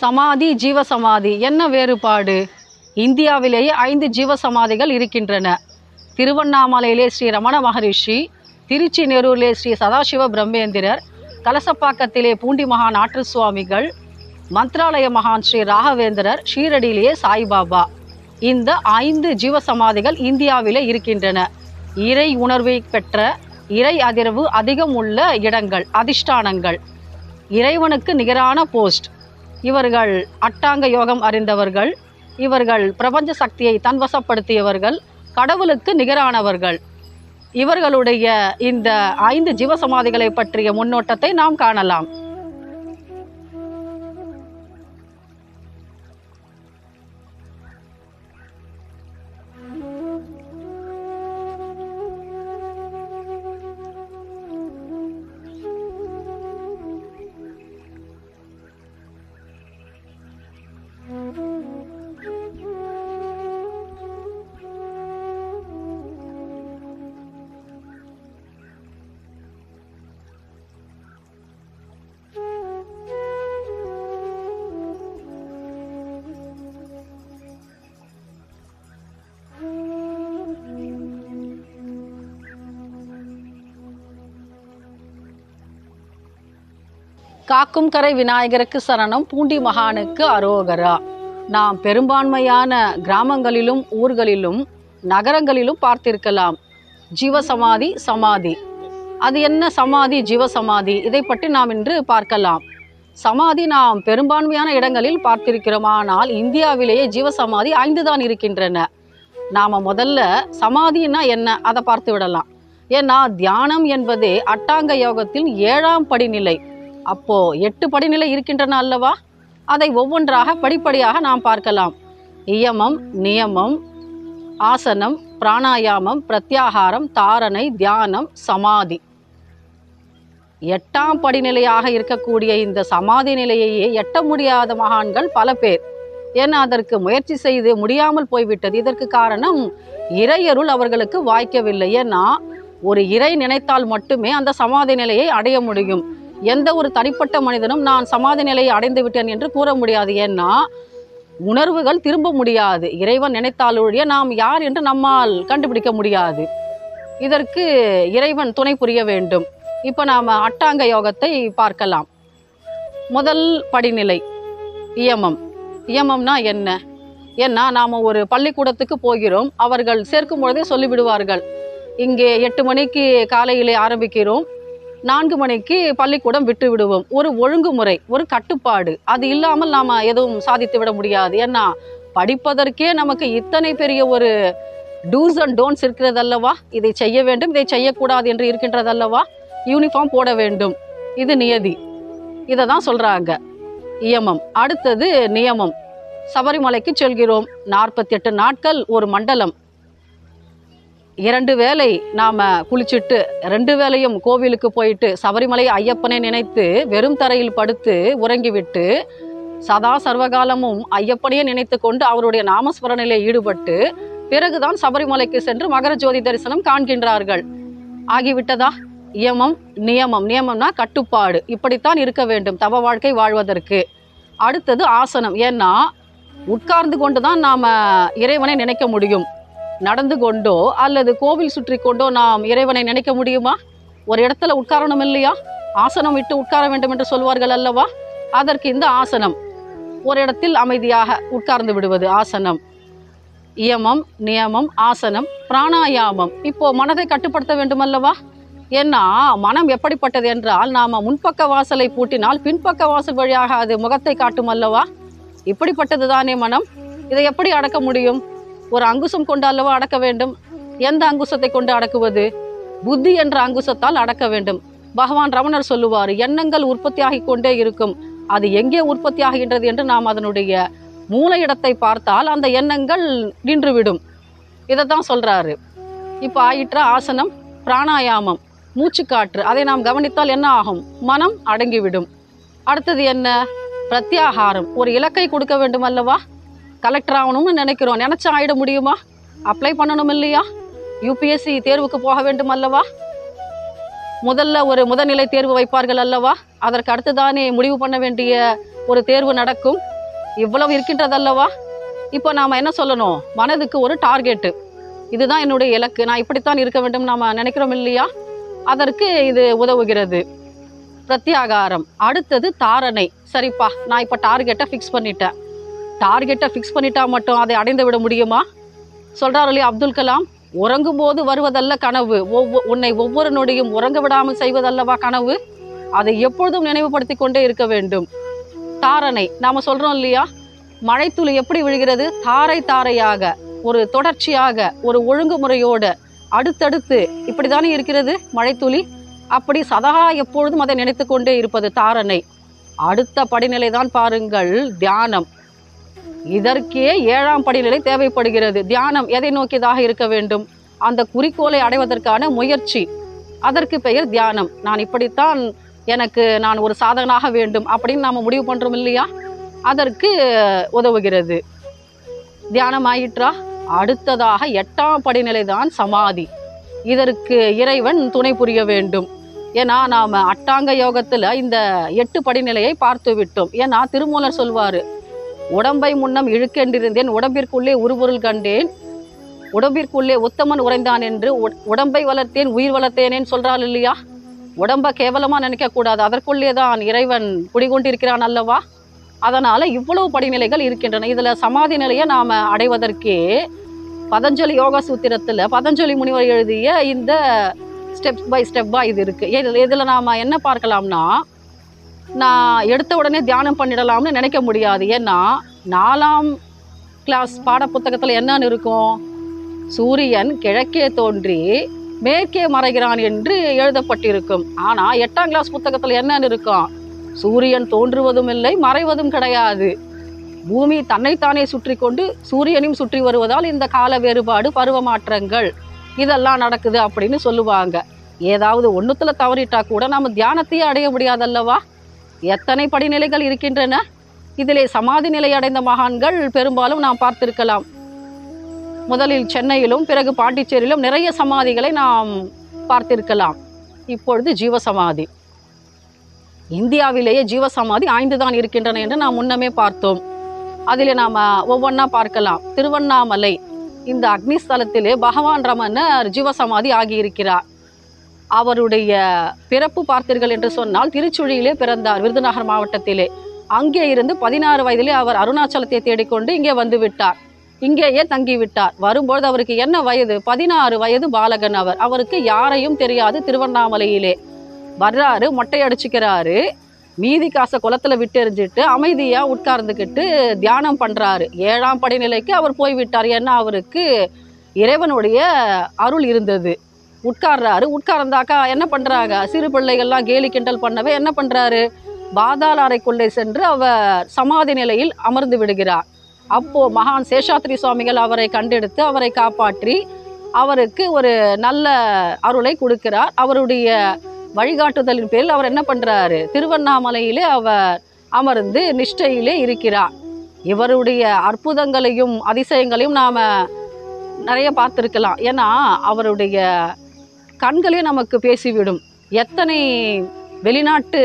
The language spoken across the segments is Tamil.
சமாதி ஜீவசமாதி. என்ன வேறுபாடு? இந்தியாவிலேயே ஐந்து ஜீவசமாதிகள் இருக்கின்றன. திருவண்ணாமலையிலே ஸ்ரீ ரமண மகரிஷி திருச்சி நெரூரிலே ஸ்ரீ சதாசிவ பிரம்மேந்திரர் கலசப்பாக்கத்திலே பூண்டி மகான் ஆற்று சுவாமிகள் மந்த்ராலய மகான் ஸ்ரீ ராகவேந்திரர் ஷீரடியிலேயே சாய்பாபா. இந்த ஐந்து ஜீவசமாதிகள் இந்தியாவிலே இருக்கின்றன. இறை உணர்வை பெற்ற இறை அதிர்வு அதிகம் உள்ள இடங்கள் அதிஷ்டானங்கள். இறைவனுக்கு நிகரான போஸ்ட். இவர்கள் அட்டாங்க யோகம் அறிந்தவர்கள் இவர்கள் பிரபஞ்ச சக்தியை தன்வசப்படுத்தியவர்கள் கடவுளுக்கு நிகரானவர்கள். இவர்களுடைய இந்த ஐந்து ஜீவசமாதிகளை பற்றிய முன்னோட்டத்தை நாம் காணலாம். காக்கும் கரை விநாயகருக்கு சரணம் பூண்டி மகானுக்கு அரோகரா. நாம் பெரும்பான்மையான கிராமங்களிலும் ஊர்களிலும் நகரங்களிலும் பார்த்திருக்கலாம். ஜீவசமாதி சமாதி. அது என்ன சமாதி ஜீவசமாதி? இதை பற்றி நாம் இன்று பார்க்கலாம். சமாதி நாம் பெரும்பான்மையான இடங்களில் பார்த்திருக்கிறோம். ஆனால் இந்தியாவிலேயே ஜீவசமாதி ஐந்து தான் இருக்கின்றன. நாம் முதல்ல சமாதினா என்ன? அதை பார்த்து விடலாம். ஏன்னா தியானம் என்பதே அட்டாங்க யோகத்தில் ஏழாம் படிநிலை. அப்போ எட்டு படிநிலை இருக்கின்றன அல்லவா அதை ஒவ்வொன்றாக படிப்படியாக நாம் பார்க்கலாம். இயமம் நியமம் ஆசனம் பிராணாயாமம் பிரத்யாகாரம் தாரணை தியானம் சமாதி. எட்டாம் படிநிலையாக இருக்கக்கூடிய இந்த சமாதி நிலையையே எட்ட முடியாத மகான்கள் பல பேர். ஏன்னா அதற்கு முயற்சி செய்து முடியாமல் போய்விட்டது. இதற்கு காரணம் இறையருள் அவர்களுக்கு வாய்க்கவில்லை. ஏன்னா ஒரு இறை நினைத்தால் மட்டுமே அந்த சமாதி நிலையை அடைய முடியும். எந்த ஒரு தனிப்பட்ட மனிதனும் நான் சமாதி நிலையை அடைந்து விட்டேன் என்று கூற முடியாது. ஏன்னா உணர்வுகள் திரும்ப முடியாது. இறைவன் நினைத்தாலொழிய நாம் யார் என்று நம்மால் கண்டுபிடிக்க முடியாது. இதற்கு இறைவன் துணை புரிய வேண்டும். இப்போ நாம் அட்டாங்க யோகத்தை பார்க்கலாம். முதல் படிநிலை இயமம். இயமம்னா என்ன? ஏன்னா நாம் ஒரு பள்ளிக்கூடத்துக்கு போகிறோம். அவர்கள் சேர்க்கும் பொழுதே சொல்லிவிடுவார்கள். இங்கே எட்டு மணிக்கு காலையிலே ஆரம்பிக்கிறோம். நான்கு மணிக்கு பள்ளிக்கூடம் விட்டு விடுவோம். ஒரு ஒழுங்குமுறை ஒரு கட்டுப்பாடு. அது இல்லாமல் நாம் எதுவும் சாதித்து விட முடியாது. ஏன்னா படிப்பதற்கே நமக்கு இத்தனை பெரிய ஒரு டூஸ் அண்ட் டோன்ஸ் இருக்கிறது அல்லவா இதை செய்ய வேண்டும் இதை செய்யக்கூடாது என்று இருக்கின்றது அல்லவா யூனிஃபார்ம் போட வேண்டும். இது நியதி. இதை தான் சொல்கிறாங்க இயமம். அடுத்தது நியமம். சபரிமலைக்கு செல்கிறோம். நாற்பத்தி எட்டு நாட்கள் ஒரு மண்டலம். இரண்டு வேளை நாம் குளிச்சுட்டு ரெண்டு வேளையும் கோவிலுக்கு போயிட்டு சபரிமலை ஐயப்பனை நினைத்து வெறும் தரையில் படுத்து உறங்கிவிட்டு சதா சர்வகாலமும் ஐயப்பனையே நினைத்து கொண்டு அவருடைய நாமஸ்மரணிலே ஈடுபட்டு பிறகுதான் சபரிமலைக்கு சென்று மகர ஜோதி தரிசனம் காண்கின்றார்கள். ஆகிவிட்டதா? இயமம் நியமம். நியமம்னா கட்டுப்பாடு. இப்படித்தான் இருக்க வேண்டும் தவ வாழ்க்கை வாழ்வதற்கு. அடுத்தது ஆசனம். ஏன்னா உட்கார்ந்து கொண்டு தான் நாம் இறைவனை நினைக்க முடியும். நடந்து கொண்டோ அல்லது கோவில் சுற்றி கொண்டோ நாம் இறைவனை நினைக்க முடியுமா? ஒரு இடத்துல உட்காரணும் இல்லையா? ஆசனம் விட்டு உட்கார வேண்டும் என்று சொல்வார்கள் அல்லவா? அதற்கு இந்த ஆசனம். ஒரு இடத்தில் அமைதியாக உட்கார்ந்து விடுவது ஆசனம். இயமம் நியமம் ஆசனம் பிராணாயாமம். இப்போ மனதை கட்டுப்படுத்த வேண்டும் அல்லவா? ஏன்னா மனம் எப்படிப்பட்டது என்றால் நாம் முன்பக்க வாசலை பூட்டினால் பின்பக்க வாசல் வழியாக அது முகத்தை காட்டும் அல்லவா? இப்படிப்பட்டது தானே மனம். இதை எப்படி அடக்க முடியும்? ஒரு அங்குசம் கொண்டு அல்லவா அடக்க வேண்டும்? எந்த அங்குசத்தை கொண்டு அடக்குவது? புத்தி என்ற அங்குசத்தால் அடக்க வேண்டும். பகவான் ரமணர் சொல்லுவார் எண்ணங்கள் உற்பத்தியாகி கொண்டே இருக்கும். அது எங்கே உற்பத்தி ஆகின்றது என்று நாம் அதனுடைய மூல இடத்தை பார்த்தால் அந்த எண்ணங்கள் நின்றுவிடும். இதை தான் சொல்கிறாரு இப்போ ஆயிற்ற ஆசனம் பிராணாயாமம் மூச்சுக்காற்று. அதை நாம் கவனித்தால் என்ன ஆகும்? மனம் அடங்கிவிடும். அடுத்தது என்ன? பிரத்யாகாரம். ஒரு இலக்கை கொடுக்க வேண்டும் அல்லவா கலெக்டர் ஆகணும்னு நினைக்கிறோம். நினச்சா ஆகிட முடியுமா? அப்ளை பண்ணணும் இல்லையா? யூபிஎஸ்சி தேர்வுக்கு போக வேண்டும் அல்லவா? முதல்ல ஒரு முதல்நிலை தேர்வு வைப்பார்கள் அல்லவா? அதற்கு அடுத்து தானே முடிவு பண்ண வேண்டிய ஒரு தேர்வு நடக்கும். இவ்வளவு இருக்கின்றதல்லவா இப்போ நாம் என்ன சொல்லணும்? மனதுக்கு ஒரு டார்கெட்டு. இதுதான் என்னுடைய இலக்கு. நான் இப்படித்தான் இருக்க வேண்டும் நாம் நினைக்கிறோம் இல்லையா? அதற்கு இது உதவுகிறது. பிரத்யாகாரம். அடுத்தது தாரணை. சரிப்பா நான் இப்போ டார்கெட்டை ஃபிக்ஸ் பண்ணிட்டேன். டார்கெட்டை ஃபிக்ஸ் பண்ணிட்டா மட்டும் அதை அடைந்து விட முடியுமா? சொல்கிறார் இல்லையா அப்துல் கலாம். உறங்கும் போது வருவதல்ல கனவு. ஒவ்வொ உன்னை ஒவ்வொரு நொடியும் உறங்க விடாமல் செய்வதல்லவா கனவு? அதை எப்பொழுதும் நினைவுபடுத்தி கொண்டே இருக்க வேண்டும். தாரணை. நாம் சொல்கிறோம் இல்லையா? மழைத்துளி எப்படி விழுகிறது? தாரை தாரையாக ஒரு தொடர்ச்சியாக ஒரு ஒழுங்குமுறையோடு அடுத்தடுத்து. இப்படி தானே இருக்கிறது மழைத்துளி? அப்படி சதா எப்பொழுதும் அதை நினைத்து கொண்டே இருப்பது தாரணை. அடுத்த படிநிலை தான் பாருங்கள் தியானம். இதற்கே ஏழாம் படிநிலை தேவைப்படுகிறது. தியானம் எதை நோக்கியதாக இருக்க வேண்டும்? அந்த குறிக்கோளை அடைவதற்கான முயற்சி. அதற்கு பெயர் தியானம். நான் இப்படித்தான் எனக்கு நான் ஒரு சாதகனாக வேண்டும் அப்படின்னு நாம் முடிவு பண்ணுறோம் இல்லையா? அதற்கு உதவுகிறது. தியானம் ஆயிற்றா அடுத்ததாக எட்டாம் படிநிலை தான் சமாதி. இதற்கு இறைவன் துணை புரிய வேண்டும். ஏன்னா நாம் அட்டாங்க யோகத்தில் இந்த எட்டு படிநிலையை பார்த்து விட்டோம். ஏன்னா திருமூலர் சொல்வார் உடம்பை முன்னம் இழுக்கென்றிருந்தேன். உடம்பிற்குள்ளே உருபொருள் கண்டேன். உடம்பிற்குள்ளே உத்தமன் உறைந்தான் என்று உடம்பை வளர்த்தேன் உயிர் வளர்த்தேனேன்னு சொல்கிறாள் இல்லையா? உடம்பை கேவலமாக நினைக்கக்கூடாது. அதற்குள்ளே தான் இறைவன் குடிகொண்டிருக்கிறான் அல்லவா? அதனால் இவ்வளவு படிநிலைகள் இருக்கின்றன. இதில் சமாதி நிலையை நாம் அடைவதற்கே பதஞ்சலி யோகா சூத்திரத்தில் பதஞ்சலி முனிவர் எழுதிய இந்த ஸ்டெப் பை ஸ்டெப்பாக இது இருக்குது இதில் இதுல நாம் என்ன பார்க்கலாம்னா நான் எடுத்த உடனே தியானம் பண்ணிடலாம்னு நினைக்க முடியாது. ஏன்னா நாலாம் கிளாஸ் பாடப்புத்தகத்தில் என்னன்னு இருக்கும்? சூரியன் கிழக்கே தோன்றி மேற்கே மறைகிறான் என்று எழுதப்பட்டிருக்கும். ஆனால் எட்டாம் கிளாஸ் புத்தகத்தில் என்னன்னு இருக்கும்? சூரியன் தோன்றுவதும் இல்லை மறைவதும் கிடையாது. பூமி தன்னைத்தானே சுற்றி கொண்டு சூரியனையும் சுற்றி வருவதால் இந்த கால வேறுபாடு பருவ மாற்றங்கள் இதெல்லாம் நடக்குது அப்படின்னு சொல்லுவாங்க. ஏதாவது ஒன்றுத்தில் தவறிட்டா கூட நம்ம தியானத்தையே அடைய முடியாதல்லவா? எத்தனை படிநிலைகள் இருக்கின்றன? இதிலே சமாதி நிலை அடைந்த மகான்கள் பெரும்பாலும் நாம் பார்த்திருக்கலாம். முதலில் சென்னையிலும் பிறகு பாண்டிச்சேரியிலும் நிறைய சமாதிகளை நாம் பார்த்திருக்கலாம். இப்பொழுது ஜீவசமாதி. இந்தியாவிலேயே ஜீவசமாதி ஆய்ந்து தான் இருக்கின்றன என்று நாம் முன்னமே பார்த்தோம். அதில் நாம் ஒவ்வொன்றா பார்க்கலாம். திருவண்ணாமலை இந்த அக்னிஸ்தலத்திலே பகவான் ரமணர் ஜீவசமாதி ஆகியிருக்கிறார். அவருடைய பிறப்பு பார்த்தீர்கள் என்று சொன்னால் திருச்சுழியிலே பிறந்தார். விருதுநகர் மாவட்டத்திலே. அங்கே இருந்து பதினாறு வயதிலே அவர் அருணாச்சலத்தை தேடிக்கொண்டு இங்கே வந்து விட்டார். இங்கேயே தங்கி விட்டார் அவருக்கு என்ன வயது? பதினாறு வயது பாலகன் அவர். அவருக்கு யாரையும் தெரியாது திருவண்ணாமலையிலே. வர்றாரு மொட்டையடிச்சுக்கிறாரு மீதி காசை குளத்தில் விட்டெறிஞ்சிட்டு அமைதியாக உட்கார்ந்துக்கிட்டு தியானம் பண்ணுறாரு ஏழாம் படிநிலைக்கு அவர் போய்விட்டார். ஏன்னா அவருக்கு இறைவனுடைய அருள் இருந்தது. உட்கார்றாரு. உட்கார்ந்தாக்கா என்ன பண்ணுறாங்க சிறு பிள்ளைகள்லாம் கேலி கிண்டல் பண்ணவே என்ன பண்ணுறாரு பாதாள அறைக்குள்ளே சென்று அவர் சமாதி நிலையில் அமர்ந்து விடுகிறார். அப்போது மகான் சேஷாத்ரி சுவாமிகள் அவரை கண்டெடுத்து அவரை காப்பாற்றி அவருக்கு ஒரு நல்ல அருளை கொடுக்கிறார். அவருடைய வழிகாட்டுதலின் பேரில் அவர் என்ன பண்ணுறாரு திருவண்ணாமலையிலே அவர் அமர்ந்து நிஷ்டையிலே இருக்கிறார். இவருடைய அற்புதங்களையும் அதிசயங்களையும் நாம் நிறைய பார்த்துருக்கலாம். ஏன்னா அவருடைய கண்களே நமக்கு பேசிவிடும். எத்தனை வெளிநாட்டு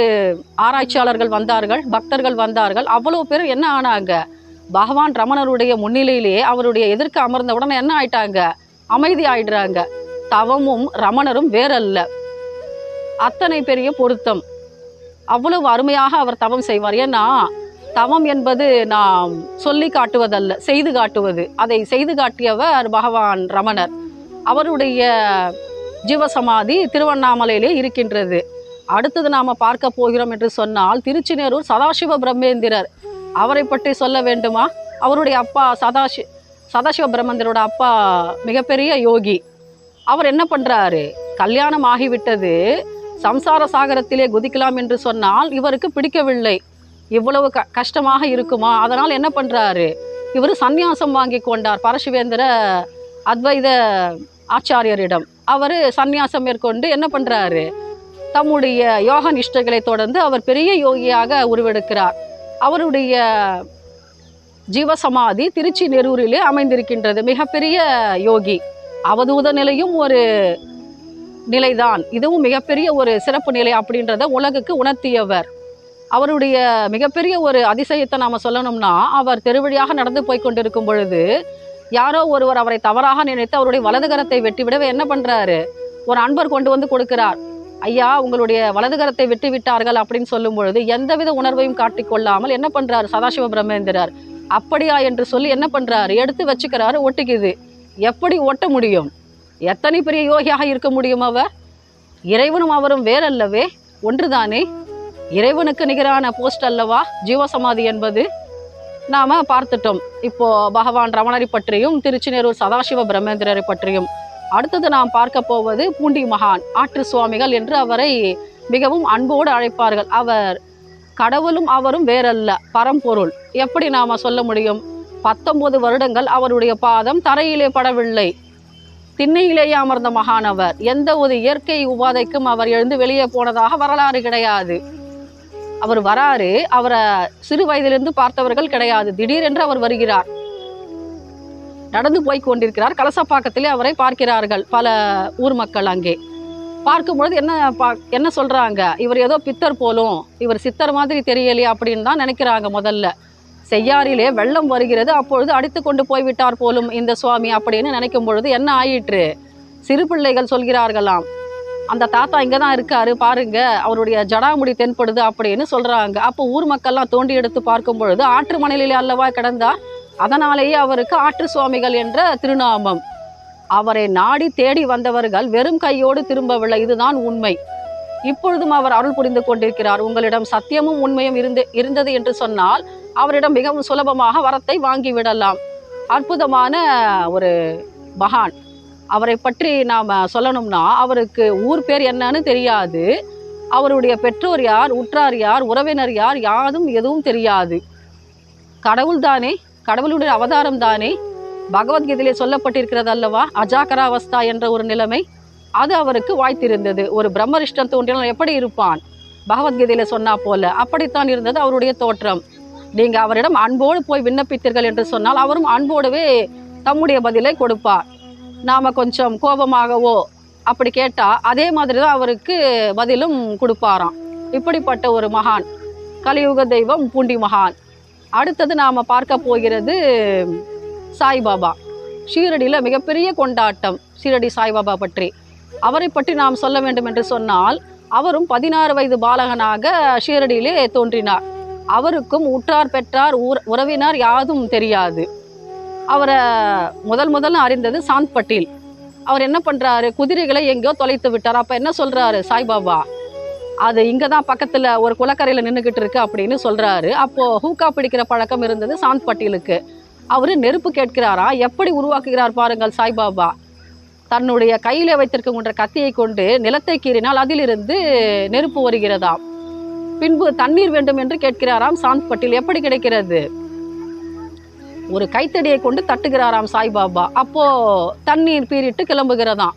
ஆராய்ச்சியாளர்கள் வந்தார்கள் பக்தர்கள் வந்தார்கள் அவ்வளோ பேர் என்ன ஆனாங்க? பகவான் ரமணருடைய முன்னிலையிலேயே அவருடைய எதிர்க்க அமர்ந்த உடனே என்ன ஆயிட்டாங்க? அமைதி ஆயிடுறாங்க. தவமும் ரமணரும் வேறல்ல. அத்தனை பெரிய பொருத்தம். அவ்வளவு அருமையாக அவர் தவம் செய்வார். ஏன்னா தவம் என்பது நாம் சொல்லி காட்டுவதல்ல செய்து காட்டுவது. அதை செய்து காட்டியவர் பகவான் ரமணர். அவருடைய ஜீவசமாதி திருவண்ணாமலையிலே இருக்கின்றது. அடுத்தது நாம பார்க்க போகிறோம் என்று சொன்னால் திருச்சினேரூர் சதாசிவ பிரம்மேந்திரர். அவரை பற்றி சொல்ல வேண்டுமா? அவருடைய அப்பா சதாசி சதாசிவ பிரம்மேந்திரோட அப்பா மிகப்பெரிய யோகி. அவர் என்ன பண்ணுறாரு கல்யாணம் ஆகிவிட்டது. சம்சார சாகரத்திலே குதிக்கலாம் என்று சொன்னால் இவருக்கு பிடிக்கவில்லை. இவ்வளவு க கஷ்டமாக இருக்குமா? அதனால் என்ன பண்ணுறாரு இவர் சந்நியாசம் வாங்கி கொண்டார். பரசுவேந்திர அத்வைத ஆச்சாரியரிடம். அவர் சந்நியாசம் மேற்கொண்டு என்ன பண்ணுறாரு தம்முடைய யோக நிஷ்டைகளை தொடர்ந்து அவர் பெரிய யோகியாக உருவெடுக்கிறார். அவருடைய ஜீவசமாதி திருச்சி நெரூரிலே அமைந்திருக்கின்றது. மிகப்பெரிய யோகி. அவதூத நிலையும் ஒரு நிலைதான். இதுவும் மிகப்பெரிய ஒரு சிறப்பு நிலை அப்படின்றத உலகுக்கு உணர்த்தியவர். அவருடைய மிகப்பெரிய ஒரு அதிசயத்தை நாம் சொல்லணும்னா அவர் தெருவழியாக நடந்து போய் கொண்டிருக்கும் பொழுது யாரோ ஒருவர் அவரை தவறாக நினைத்து அவருடைய வலதுகரத்தை வெட்டிவிடவே என்ன பண்ணுறாரு ஒரு அன்பர் கொண்டு வந்து கொடுக்கிறார். ஐயா உங்களுடைய வலதுகரத்தை விட்டு விட்டார்கள் அப்படின்னு சொல்லும் பொழுது எந்தவித உணர்வையும் காட்டிக்கொள்ளாமல் என்ன பண்ணுறாரு சதாசிவ பிரம்மேந்திரர்? அப்படியா என்று சொல்லி என்ன பண்ணுறாரு எடுத்து வச்சுக்கிறாரு ஒட்டிக்குது. எப்படி ஒட்ட முடியும்? எத்தனை பெரிய யோகியாக இருக்க முடியும் அவர்? இறைவனும் அவரும் வேறல்லவே. ஒன்றுதானே? இறைவனுக்கு நிகரான போஸ்ட் அல்லவா? ஜீவசமாதி என்பது. நாம் பார்த்துட்டோம். இப்போது பகவான் ரமணரை பற்றியும் திருச்சிநேரூர் சதாசிவ பிரம்மேந்திரரை பற்றியும். அடுத்தது நாம் பார்க்க போவது பூண்டி மகான் ஆற்று சுவாமிகள் என்று அவரை மிகவும் அன்போடு அழைப்பார்கள். அவர் கடவுளும் அவரும் வேறல்ல பரம்பொருள். எப்படி நாம் சொல்ல முடியும்? பத்தொன்பது வருடங்கள் அவருடைய பாதம் தரையிலே படவில்லை. திண்ணையிலேயே அமர்ந்த மகான் அவர். எந்த ஒரு இயற்கை உபாதைக்கும் அவர் எழுந்து வெளியே போனதாக வரலாறு கிடையாது. அவர் வராரு அவரை சிறு வயதிலிருந்து பார்த்தவர்கள் கிடையாது. திடீரென்று அவர் வருகிறார். நடந்து போய் கொண்டிருக்கிறார். கலசப்பாக்கத்திலே அவரை பார்க்கிறார்கள் பல ஊர் மக்கள் அங்கே. பார்க்கும்பொழுது என்ன பா என்ன சொல்றாங்க? இவர் ஏதோ பித்தர் போலும் இவர் சித்தர் மாதிரி தெரியலையே அப்படின்னு தான் நினைக்கிறாங்க முதல்ல. செய்யாறிலே வெள்ளம் வருகிறது அப்பொழுது அடித்து கொண்டு போய்விட்டார் போலும் இந்த சுவாமி அப்படின்னு நினைக்கும் பொழுது என்ன ஆயிற்று? சிறு பிள்ளைகள் சொல்கிறார்களாம். அந்த தாத்தா இங்கே தான் இருக்காரு பாருங்க. அவருடைய ஜடாமுடி தென்படுது அப்படின்னு சொல்கிறாங்க அப்போ ஊர் மக்கள்லாம் தோண்டி எடுத்து பார்க்கும் பொழுது ஆற்று மணலிலே அல்லவா கிடந்தார்? அதனாலேயே அவருக்கு ஆற்று சுவாமிகள் என்ற திருநாமம். அவரை நாடி தேடி வந்தவர்கள் வெறும் கையோடு திரும்பவில்லை. இதுதான் உண்மை. இப்பொழுதும் அவர் அருள் புரிந்து கொண்டிருக்கிறார். உங்களிடம் சத்தியமும் உண்மையும் இருந்து இருந்தது என்று சொன்னால் அவரிடம் மிகவும் சுலபமாக வரத்தை வாங்கிவிடலாம் அற்புதமான ஒரு மகான். அவரை பற்றி நாம் சொல்லணும்னா அவருக்கு ஊர் பேர் என்னன்னு தெரியாது. அவருடைய பெற்றோர் யார் உற்றார் யார் உறவினர் யார் யாதும் எதுவும் தெரியாது. கடவுள் தானே கடவுளுடைய அவதாரம் தானே. பகவத்கீதையிலே சொல்லப்பட்டிருக்கிறது அல்லவா? அஜாகராவஸ்தா என்ற ஒரு நிலைமை அது அவருக்கு வாய்த்திருந்தது. ஒரு பிரம்மரிஷ்டன் தோன்றினால் எப்படி இருப்பான்? பகவத்கீதையில சொன்னா போல. அப்படித்தான் இருந்தது அவருடைய தோற்றம். நீங்கள் அவரிடம் அன்போடு போய் விண்ணப்பித்தீர்கள் என்று சொன்னால் அவரும் அன்போடவே தம்முடைய பதிலை கொடுப்பார். நாம் கொஞ்சம் கோபமாகவோ அப்படி கேட்டால் அதே மாதிரி தான் அவருக்கு பதிலும் கொடுப்பாராம். இப்படிப்பட்ட ஒரு மகான் கலியுக தெய்வம் பூண்டி மகான். அடுத்தது நாம் பார்க்க போகிறது சாய்பாபா. ஷீரடியில் மிகப்பெரிய கொண்டாட்டம் ஷீரடி சாய்பாபா பற்றி. அவரை பற்றி நாம் சொல்ல வேண்டும் என்று சொன்னால் அவரும் பதினாறு வயது பாலகனாக ஷீரடியிலே தோன்றினார். அவருக்கும் உற்றார் பெற்றார் ஊர் உறவினர் யாதும் தெரியாது. அவரை முதல் முதல்ல அறிந்தது சாந்த் பட்டீல். அவர் என்ன பண்ணுறாரு குதிரைகளை எங்கேயோ தொலைத்து விட்டார். அப்போ என்ன சொல்கிறாரு சாய்பாபா அது இங்கே தான் பக்கத்தில் ஒரு குளக்கரையில் நின்றுக்கிட்டு இருக்கு அப்படின்னு சொல்கிறாரு அப்போது ஹூக்கா பிடிக்கிற பழக்கம் இருந்தது சாந்த் பட்டீலுக்கு. அவர் நெருப்பு கேட்கிறாரா? எப்படி உருவாக்குகிறார் பாருங்கள் சாய்பாபா. தன்னுடைய கையில வைத்திருக்கின்ற கத்தியை கொண்டு நிலத்தை கீறினால் அதிலிருந்து நெருப்பு வருகிறதாம் பின்பு தண்ணீர் வேண்டும் என்று கேட்கிறாராம் சாந்த் பட்டீல். எப்படி கிடைக்கிறது? ஒரு கைத்தடியை கொண்டு தட்டுகிறாராம் சாய்பாபா. அப்போது தண்ணீர் பீறிட்டு கிளம்புகிறதாம்.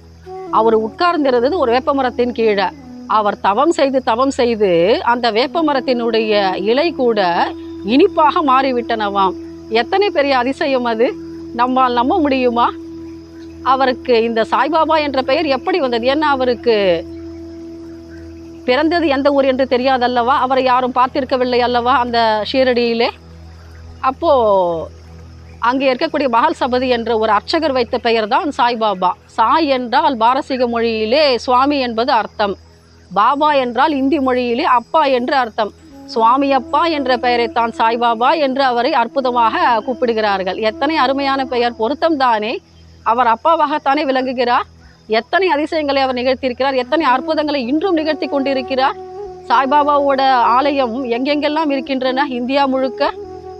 அவர் உட்கார்ந்திருந்தது ஒரு வேப்பமரத்தின் கீழே. அவர் தவம் செய்து தவம் செய்து அந்த வேப்பமரத்தினுடைய இலை கூட இனிப்பாக மாறிவிட்டனவாம். எத்தனை பெரிய அதிசயம் அது? நம்மால் நம்ப முடியுமா? அவருக்கு இந்த சாய்பாபா என்ற பெயர் எப்படி வந்தது? ஏன்னா அவருக்கு பிறந்தது எந்த ஊர் என்று தெரியாதல்லவா? அவரை யாரும் பார்த்திருக்கவில்லை அல்லவா அந்த ஷீரடியிலே? அப்போது அங்கே இருக்கக்கூடிய மகள் சபதி என்ற ஒரு அர்ச்சகர் வைத்த பெயர் தான் சாய்பாபா. சாய் என்றால் பாரசீக மொழியிலே சுவாமி என்பது அர்த்தம். பாபா என்றால் இந்தி மொழியிலே அப்பா என்று அர்த்தம். சுவாமி அப்பா என்ற பெயரைத்தான் சாய்பாபா என்று அவரை அற்புதமாக கூப்பிடுகிறார்கள். எத்தனை அருமையான பெயர். பொருத்தம் தானே. அவர் அப்பாவாகத்தானே விளங்குகிறார். எத்தனை அதிசயங்களை அவர் நிகழ்த்தியிருக்கிறார். எத்தனை அற்புதங்களை இன்றும் நிகழ்த்தி கொண்டிருக்கிறார். சாய்பாபாவோட ஆலயம் எங்கெங்கெல்லாம் இருக்கின்றன? இந்தியா முழுக்க.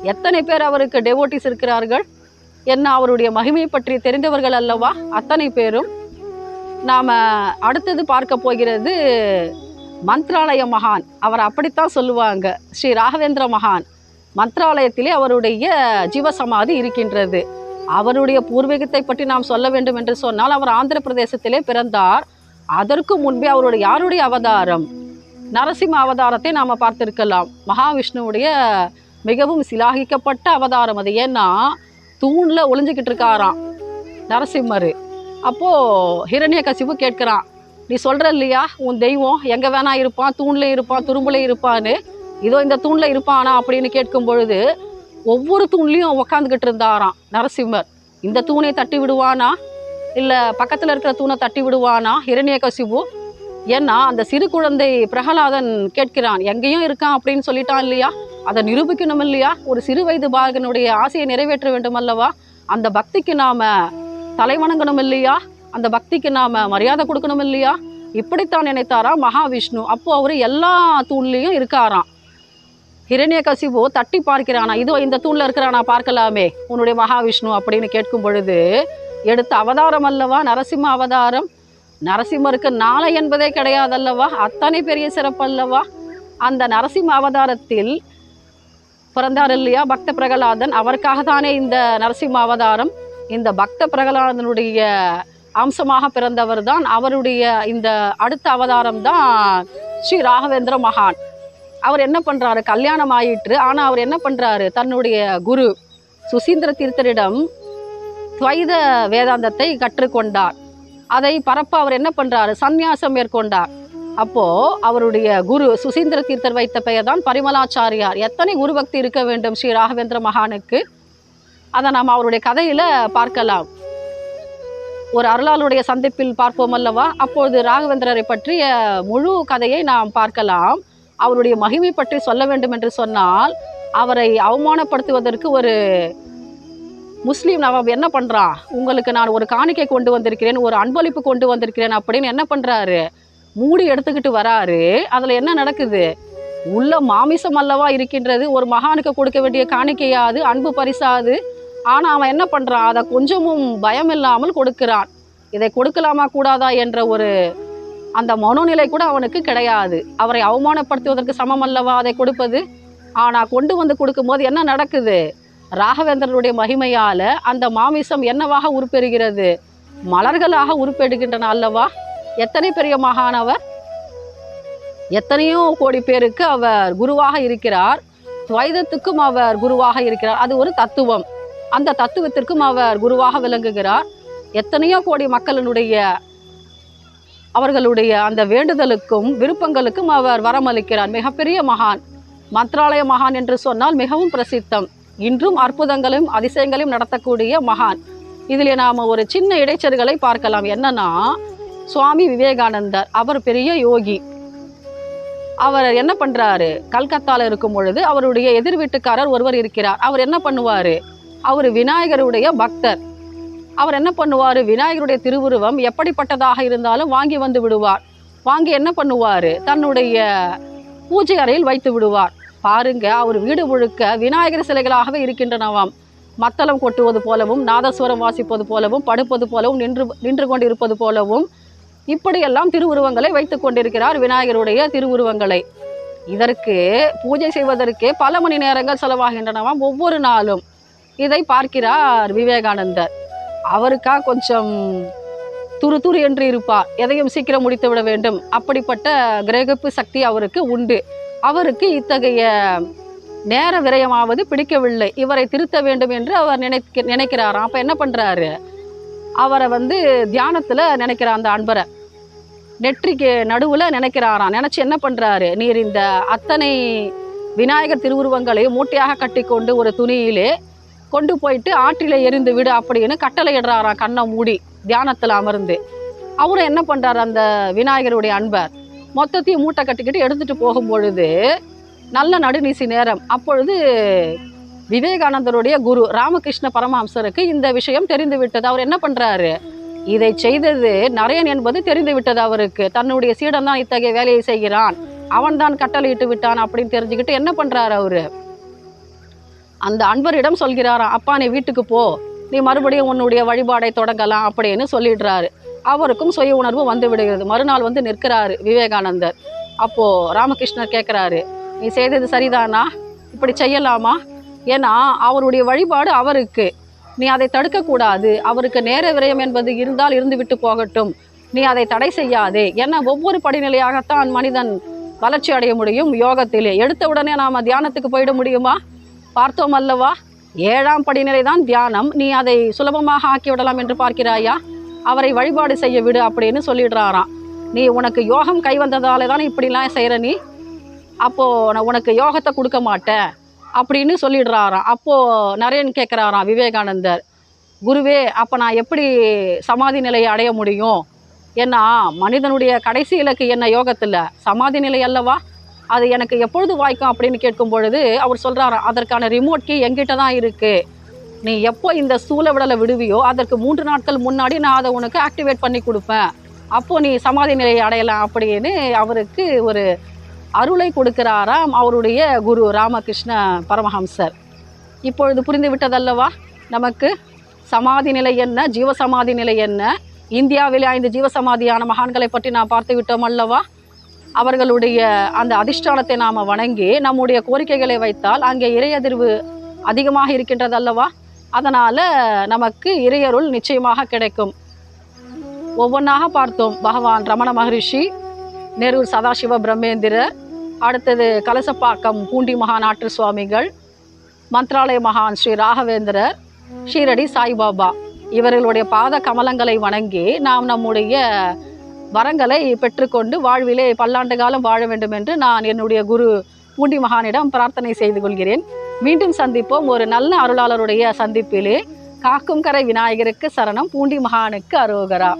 எத்தனை பேர் அவருக்கு டெவோட்டிஸ் இருக்கிறார்கள்? என்ன அவருடைய மகிமை பற்றி தெரிந்தவர்கள் அல்லவா? அத்தனை பேரும். நாம் அடுத்தது பார்க்க போகிறது மந்த்ராலய மகான். அவர் அப்படித்தான் சொல்லுவாங்க. ஸ்ரீ ராகவேந்திர மகான். மந்த்ராலயத்திலே அவருடைய ஜீவசமாதி இருக்கின்றது. அவருடைய பூர்வீகத்தை பற்றி நாம் சொல்ல வேண்டும் என்று சொன்னால் அவர் ஆந்திர பிரதேசத்திலே பிறந்தார். அதற்கு முன்பே அவருடைய யாருடைய அவதாரம்? நரசிம்ம அவதாரத்தை நாம் பார்த்திருக்கலாம். மகாவிஷ்ணுவுடைய மிகவும் சிலாகிக்கப்பட்ட அவதாரம் அது. ஏன்னா தூணில் ஒளிஞ்சுக்கிட்டு இருக்காராம் நரசிம்மர். அப்போது ஹிரண்யகசிபு கேட்குறான் நீ சொல்கிற இல்லையா? உன் தெய்வம் எங்கே வேணா இருப்பான் தூணில் இருப்பான் துரும்புல இருப்பான்னு. இதோ இந்த தூணில் இருப்பானா? அப்படின்னு கேட்கும் பொழுது ஒவ்வொரு தூண்லேயும் உக்காந்துக்கிட்டு இருந்தாராம் நரசிம்மர். இந்த தூணை தட்டி விடுவானா? இல்லை பக்கத்தில் இருக்கிற தூணை தட்டி விடுவானா? இரணியகசிபு ஏன்னா அந்த சிறு குழந்தை பிரகலாதன் கேட்கிறான் எங்கேயும் இருக்கான் அப்படின்னு சொல்லிட்டான் இல்லையா? அதை நிரூபிக்கணும் இல்லையா ஒரு சிறு வயது பாலகனுடைய ஆசையை நிறைவேற்ற வேண்டும் அல்லவா அந்த பக்திக்கு நாம தலை வணங்கணும் இல்லையா அந்த பக்திக்கு நாம மரியாதை கொடுக்கணும் இல்லையா இப்படித்தான் நினைத்தாரா மகாவிஷ்ணு. அப்போ அவர் எல்லா தூண்லேயும் இருக்காராம். ஹிரண்யகசிபு தட்டி பார்க்கிறானா இதோ இந்த தூணில் இருக்கிறானா பார்க்கலாமே உன்னுடைய மகாவிஷ்ணு அப்படின்னு கேட்கும் பொழுது எடுத்த அவதாரம் அல்லவா? நரசிம்ம அவதாரம். நரசிம்மருக்கு நாளை என்பதே கிடையாதல்லவா? அத்தனை பெரிய சிறப்பு அல்லவா? அந்த நரசிம்ம அவதாரத்தில் பிறந்தார் இல்லையா? பக்த பிரகலாதன். அவருக்காக தானே இந்த நரசிம்ம அவதாரம். இந்த பக்த பிரகலாதனுடைய அம்சமாக பிறந்தவர் தான் அவருடைய இந்த அடுத்த அவதாரம் தான் ஸ்ரீ ராகவேந்திர மகான். அவர் என்ன பண்ணுறாரு கல்யாணம் ஆயிற்று. ஆனால் அவர் என்ன பண்ணுறாரு தன்னுடைய குரு சுசீந்திர தீர்த்தரிடம் துவைத வேதாந்தத்தை கற்றுக்கொண்டார். அதை பரப்ப அவர் என்ன பண்ணுறாரு சந்நியாசம் மேற்கொண்டார். அப்போ அவருடைய குரு சுசீந்திர தீர்த்தர் வைத்த பெயர் தான் பரிமலாச்சாரியார். எத்தனை குரு பக்தி இருக்க வேண்டும் ஸ்ரீ ராகவேந்திர மகானுக்கு? அதை நாம் அவருடைய கதையில பார்க்கலாம். ஒரு அருளாளுடைய சந்திப்பில் பார்ப்போம் அல்லவா? அப்பொழுது ராகவேந்திரரை பற்றிய முழு கதையை நாம் பார்க்கலாம். அவருடைய மகிமை பற்றி சொல்ல வேண்டும் என்று சொன்னால் அவரை அவமானப்படுத்துவதற்கு ஒரு முஸ்லீம் நவாப் என்ன பண்ணுறான் உங்களுக்கு நான் ஒரு காணிக்கை கொண்டு வந்திருக்கிறேன் ஒரு அன்பளிப்பு கொண்டு வந்திருக்கிறேன் அப்படின்னு என்ன பண்ணுறாரு மூடி எடுத்துக்கிட்டு வராரு. அதில் என்ன நடக்குது? உள்ள மாமிசம் அல்லவா இருக்கின்றது. ஒரு மகானுக்கு கொடுக்க வேண்டிய காணிக்கையாது அன்பு பரிசாது. ஆனால் அவன் என்ன பண்ணுறான் அதை கொஞ்சமும் பயம் இல்லாமல் கொடுக்கிறான். இதை கொடுக்கலாமா கூடாதா என்ற ஒரு அந்த மனோநிலை கூட அவனுக்கு கிடையாது. அவரை அவமானப்படுத்துவதற்கு சமம் அல்லவா அதை கொடுப்பது? ஆனால் கொண்டு வந்து கொடுக்கும்போது என்ன நடக்குது? ராகவேந்திரனுடைய மகிமையால் அந்த மாமிசம் என்னவாக உருப்பெறுகிறது? மலர்களாக உருப்பெடுகின்றன அல்லவா? எத்தனை பெரிய மகானவர் எத்தனையோ கோடி பேருக்கு அவர் குருவாக இருக்கிறார். துவைதத்துக்கும் அவர் குருவாக இருக்கிறார். அது ஒரு தத்துவம். அந்த தத்துவத்திற்கும் அவர் குருவாக விளங்குகிறார். எத்தனையோ கோடி மக்களினுடைய அவர்களுடைய அந்த வேண்டுதலுக்கும் விருப்பங்களுக்கும் அவர் வரமளிக்கிறார். மிகப்பெரிய மகான் மந்த்ராலய மகான் என்று சொன்னால் மிகவும் பிரசித்தம். இன்றும் அற்புதங்களையும் அதிசயங்களையும் நடத்தக்கூடிய மகான். இதில் நாம் ஒரு சின்ன இடைச்சல்களை பார்க்கலாம். என்னன்னா சுவாமி விவேகானந்தர் அவர் பெரிய யோகி. அவர் என்ன பண்ணுறாரு கல்கத்தால இருக்கும் பொழுது அவருடைய எதிர் வீட்டுக்காரர் ஒருவர் இருக்கிறார். அவர் என்ன பண்ணுவார்? அவர் விநாயகருடைய பக்தர். அவர் என்ன பண்ணுவார்? விநாயகருடைய திருவுருவம் எப்படிப்பட்டதாக இருந்தாலும் வாங்கி வந்து விடுவார். வாங்கி என்ன பண்ணுவார்? தன்னுடைய பூஜை அறையில் வைத்து விடுவார். பாருங்க அவர் வீடு முழுக்க விநாயகர் சிலைகளாகவே இருக்கின்றனவாம். மத்தளம் கொட்டுவது போலவும் நாதஸ்வரம் வாசிப்பது போலவும் படுப்பது போலவும் நின்று நின்று கொண்டிருப்பது போலவும் இப்படியெல்லாம் திருவுருவங்களை வைத்து கொண்டிருக்கிறார் விநாயகருடைய திருவுருவங்களை. இதற்கு பூஜை செய்வதற்கே பல மணி நேரங்கள் செலவாகின்றனவாம் ஒவ்வொரு நாளும். இதை பார்க்கிறார் விவேகானந்தர். அவருக்கா கொஞ்சம் துரு துரு என்று இருப்பார். எதையும் சீக்கிரம் முடித்து விட வேண்டும். அப்படிப்பட்ட கிரகிப்பு சக்தி அவருக்கு உண்டு. அவருக்கு இத்தகைய நேர விரயமாவது பிடிக்கவில்லை. இவரை திருத்த வேண்டும் என்று அவர் நினைக்க நினைக்கிறாராம். அப்போ என்ன பண்ணுறாரு அவரை வந்து தியானத்தில் நினைக்கிற அந்த அன்பரை நெற்றிக்கு நடுவில் நினைக்கிறாராம். நினச்சி என்ன பண்ணுறாரு நீர் இந்த அத்தனை விநாயகர் திருவுருவங்களை மூட்டையாக கட்டிக்கொண்டு ஒரு துணியிலே கொண்டு போயிட்டு ஆற்றில எரிந்து விடு அப்படின்னு கட்டளை இடுறாராம் கண்ணை மூடி தியானத்தில் அமர்ந்து. அவரும் என்ன பண்ணுறாரு அந்த விநாயகருடைய அன்பர் மொத்தத்தையும் மூட்டை கட்டிக்கிட்டு எடுத்துட்டு போகும் பொழுது நல்ல நடுநீசி நேரம். அப்பொழுது விவேகானந்தருடைய குரு ராமகிருஷ்ண பரமஹம்சருக்கு இந்த விஷயம் தெரிந்து விட்டது அவர் என்ன பண்ணுறாரு இதை செய்தது நரேன் என்பது தெரிந்து விட்டது அவருக்கு. தன்னுடைய சீடன் தான் இத்தகைய வேலையை செய்கிறான். அவன் தான் கட்டளையிட்டு விட்டான் அப்படின்னு தெரிஞ்சுக்கிட்டு என்ன பண்ணுறாரு அவர்? அந்த அன்பரிடம் சொல்கிறாராம் அப்பா நீ வீட்டுக்கு போ. நீ மறுபடியும் உன்னுடைய வழிபாடை தொடங்கலாம் அப்படின்னு சொல்லிடுறாரு. அவருக்கும் சுய உணர்வு வந்து விடுகிறது. மறுநாள் வந்து நிற்கிறாரு விவேகானந்தர். அப்போது ராமகிருஷ்ணர் கேட்குறாரு நீ செய்தது சரிதானா? இப்படி செய்யலாமா? ஏன்னா அவருடைய வழிபாடு அவருக்கு. நீ அதை தடுக்கக்கூடாது. அவருக்கு நேர விரயம் என்பது இருந்தால் இருந்துவிட்டு போகட்டும். நீ அதை தடை செய்யாதே. ஏன்னா ஒவ்வொரு படிநிலையாகத்தான் மனிதன் வளர்ச்சி அடைய முடியும் யோகத்திலே. எடுத்த உடனே நாம் தியானத்துக்கு போயிட முடியுமா? பார்த்தோம் அல்லவா? ஏழாம் படிநிலை தான் தியானம். நீ அதை சுலபமாக ஆக்கி விடலாம் என்று பார்க்கிறாயா? அவரை வழிபாடு செய்ய விடு அப்படின்னு சொல்லிடுறாராம். நீ உனக்கு யோகம் கை வந்ததால தான் இப்படிலாம் செய்கிற நீ? அப்போது நான் உனக்கு யோகத்தை கொடுக்க மாட்டேன். அப்படின்னு சொல்லிடுறாராம். அப்போது நரேன் கேட்குறாராம் விவேகானந்தர் குருவே அப்போ நான் எப்படி சமாதி நிலையை அடைய முடியும்? ஏன்னா மனிதனுடைய கடைசி இலக்கு என்ன யோகத்தில்? சமாதி நிலை அல்லவா? அது எனக்கு எப்பொழுது வாய்க்கும்? அப்படின்னு கேட்கும் பொழுது அவர் சொல்கிறாராம் அதற்கான ரிமோட் கீ எங்கிட்ட தான் இருக்குது நீ எப்போ இந்த சூழ விடலை விடுவியோ அதற்கு மூன்று நாட்கள் முன்னாடி நான் அதை உனக்கு ஆக்டிவேட் பண்ணி கொடுப்பேன். அப்போது நீ சமாதி நிலையை அடையலாம். அப்படின்னு அவருக்கு ஒரு அருளை கொடுக்கிறாராம் அவருடைய குரு ராமகிருஷ்ண பரமஹம்சர். இப்பொழுது புரிந்து விட்டதல்லவா நமக்கு சமாதி நிலை என்ன? ஜீவசமாதி நிலை என்ன? இந்தியாவில் ஐந்து ஜீவசமாதியான மகான்களை பற்றி நாம் பார்த்து விட்டோம் அல்லவா அவர்களுடைய அந்த அதிஷ்டானத்தை நாம் வணங்கி நம்முடைய கோரிக்கைகளை வைத்தால் அங்கே இறையதிர்வு அதிகமாக இருக்கின்றது அல்லவா அதனால் நமக்கு இறையருள் நிச்சயமாக கிடைக்கும். ஒவ்வொன்றாக பார்த்தோம். பகவான் ரமண மகரிஷி நேரூர் சதாசிவ பிரம்மேந்திரர் அடுத்தது கலசப்பாக்கம் பூண்டி மகாநாட்டு சுவாமிகள் மந்த்ராலய மகான் ஸ்ரீ ராகவேந்திரர் ஷீரடி சாய்பாபா. இவர்களுடைய பாத கமலங்களை வணங்கி நாம் நம்முடைய வரங்களை பெற்றுக்கொண்டு வாழ்விலே பல்லாண்டு காலம் வாழ வேண்டும் என்று நான் என்னுடைய குரு பூண்டி மகானிடம் பிரார்த்தனை செய்து கொள்கிறேன். மீண்டும் சந்திப்போம். ஒரு நல்ல அருளாளருடைய சந்திப்பிலே காக்கும் கரை விநாயகருக்கு சரணம். பூண்டி மகானுக்கு அரோகரா.